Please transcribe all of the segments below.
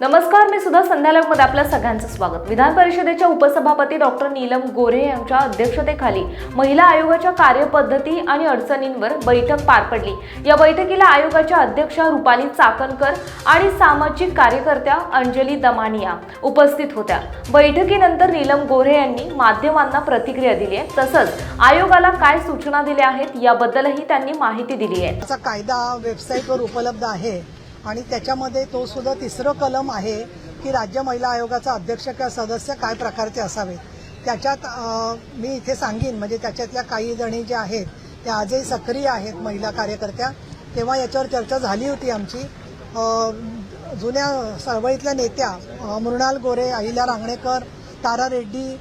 नमस्कार मी सुद्धा संध्यालयमध्ये आपल्या सगळ्यांचं स्वागत. विधान परिषदेच्या उपसभापती डॉक्टर नीलम गोरे यांच्या अध्यक्षतेखाली महिला आयोगाच्या कार्यपद्धती आणि अडचणींवर बैठक पार पडली. या बैठकीला आयोगाच्या अध्यक्षा रुपाली चाकणकर आणि सामाजिक कार्यकर्त्या अंजली दमानिया उपस्थित होत्या. बैठकीनंतर नीलम गोरे यांनी माध्यमांना प्रतिक्रिया दिली आहे. तसंच आयोगाला काय सूचना दिल्या आहेत याबद्दलही त्यांनी माहिती दिली आहे. कायदा वेबसाईटवर उपलब्ध आहे. आणि त्याच्यामध्ये तो सुद्धा तिसरं कलम आहे की राज्य महिला आयोगाचा अध्यक्ष किंवा सदस्य काय प्रकारचे असावेत. त्याच्यात मी इथे सांगेन म्हणजे त्याच्यातल्या काही जणी ज्या आहेत त्या आजही सक्रिय आहेत महिला कार्यकर्त्या. तेव्हा याच्यावर चर्चा झाली होती आमची. जुन्या चळवळीतल्या नेत्या मृणाल गोरे अहिल्या रांगणेकर तारा रेड्डी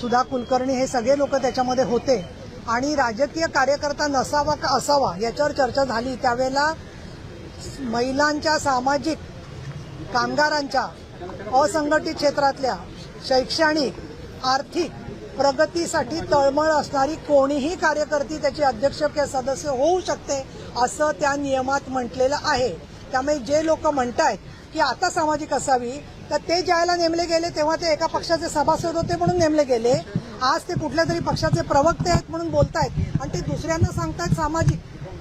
सुधा कुलकर्णी हे सगळे लोक त्याच्यामध्ये होते. आणि राजकीय कार्यकर्ता नसावा का असावा याच्यावर चर्चा झाली. त्यावेळेला महिलांच्या सामाजिक कामगारांच्या असंघटित क्षेत्रातल्या शैक्षणिक आर्थिक प्रगतीसाठी तळमळ असणारी कोणीही कार्यकर्ती त्याची अध्यक्ष किंवा सदस्य होऊ शकते असं त्या नियमात म्हटलेलं आहे. त्यामुळे जे लोक म्हणत आहेत की आता सामाजिक असावी तर ते ज्यावेळेला नेमले गेले तेव्हा ते एका पक्षाचे सभासद होते म्हणून नेमले गेले. आज ते कुठल्या तरी पक्षाचे प्रवक्ते आहेत म्हणून बोलतायत. आणि ते दुसऱ्यांना सांगतायत सामाजिक.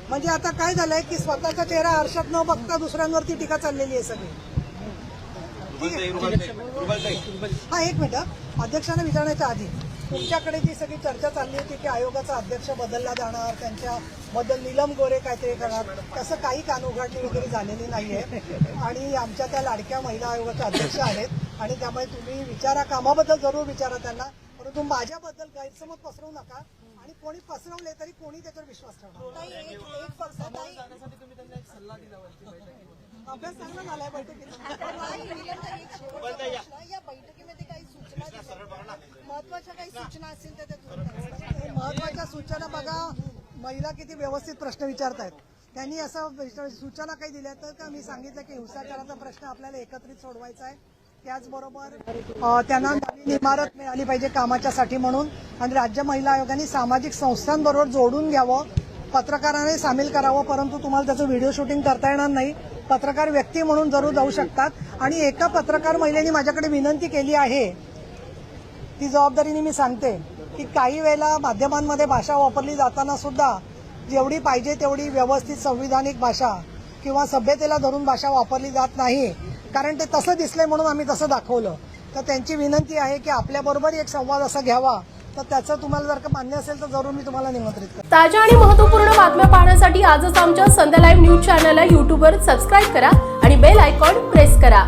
म्हणजे आता काय झालंय की स्वतःचा चेहरा आरशात न बघता दुसऱ्यांवरती टीका चाललेली आहे सगळी. हा एक मिनिट अध्यक्षांना विचारण्याच्या आधी तुमच्याकडे जी सगळी चर्चा चालली होती की आयोगाचा अध्यक्ष बदलला जाणार त्यांच्या बद्दल निलम गोरे काहीतरी करणार तसं काही कानउघाडणी वगैरे झालेली नाहीये. आणि आमच्या त्या लाडक्या महिला आयोगाच्या अध्यक्ष आहेत आणि त्यामुळे तुम्ही विचारा कामाबद्दल जरूर विचारा त्यांना. परंतु माझ्याबद्दल गैरसमज पसरवू नका. आणि कोणी पसरवले तरी कोणी त्याच्यावर विश्वास ठेवणार नाही. एक- एक फक्त नाही. अभ्यास चांगला झालाय बैठकीत. या बैठकीमध्ये काही सूचना दिल्या. महत्त्वाच्या काही सूचना असतील तर त्या. महत्त्वाच्या सूचना बघा. महिला किती व्यवस्थित प्रश्न विचारतायत. त्यांनी असं विचार- सूचना काही दिल्या तर का? मी सांगितलं की हिंसाचाराचा प्रश्न आपल्याला एकत्रित सोडवायचा आहे. त्याचबरोबर त्यांना नवीन इमारत मिळाली पाहिजे कामाच्यासाठी म्हणून. आणि राज्य महिला आयोगाने सामाजिक संस्थांबरोबर जोडून घ्यावं पत्रकाराने सामील करावं परंतु तुम्हाला त्याचं व्हिडिओ शूटिंग करता येणार नाही. पत्रकार व्यक्ती म्हणून जरूर जाऊ शकतात. आणि एका पत्रकार महिलेने माझ्याकडे विनंती केली आहे. ती जबाबदारीने मी सांगते की काही वेळेला माध्यमांमध्ये भाषा वापरली जाताना सुद्धा जेवढी पाहिजे तेवढी व्यवस्थित संविधानिक भाषा किंवा सभ्यतेला धरून भाषा वापरली जात नाही. कारण ते तसं दिसलंय म्हणून आम्ही तसं दाखवलं. तर त्यांची विनंती आहे की आपल्याबरोबर एक संवाद असा घ्यावा. तर त्याचं तुम्हाला जर का मान्य असेल तर जरूर मी तुम्हाला निमंत्रित करतो. ताज्या आणि महत्त्वपूर्ण बातम्या पाहण्यासाठी आजच आमच्या संध्या लाईव्ह न्यूज चॅनलला यूट्यूबवर सबस्क्राईब करा आणि बेल आयकॉन प्रेस करा.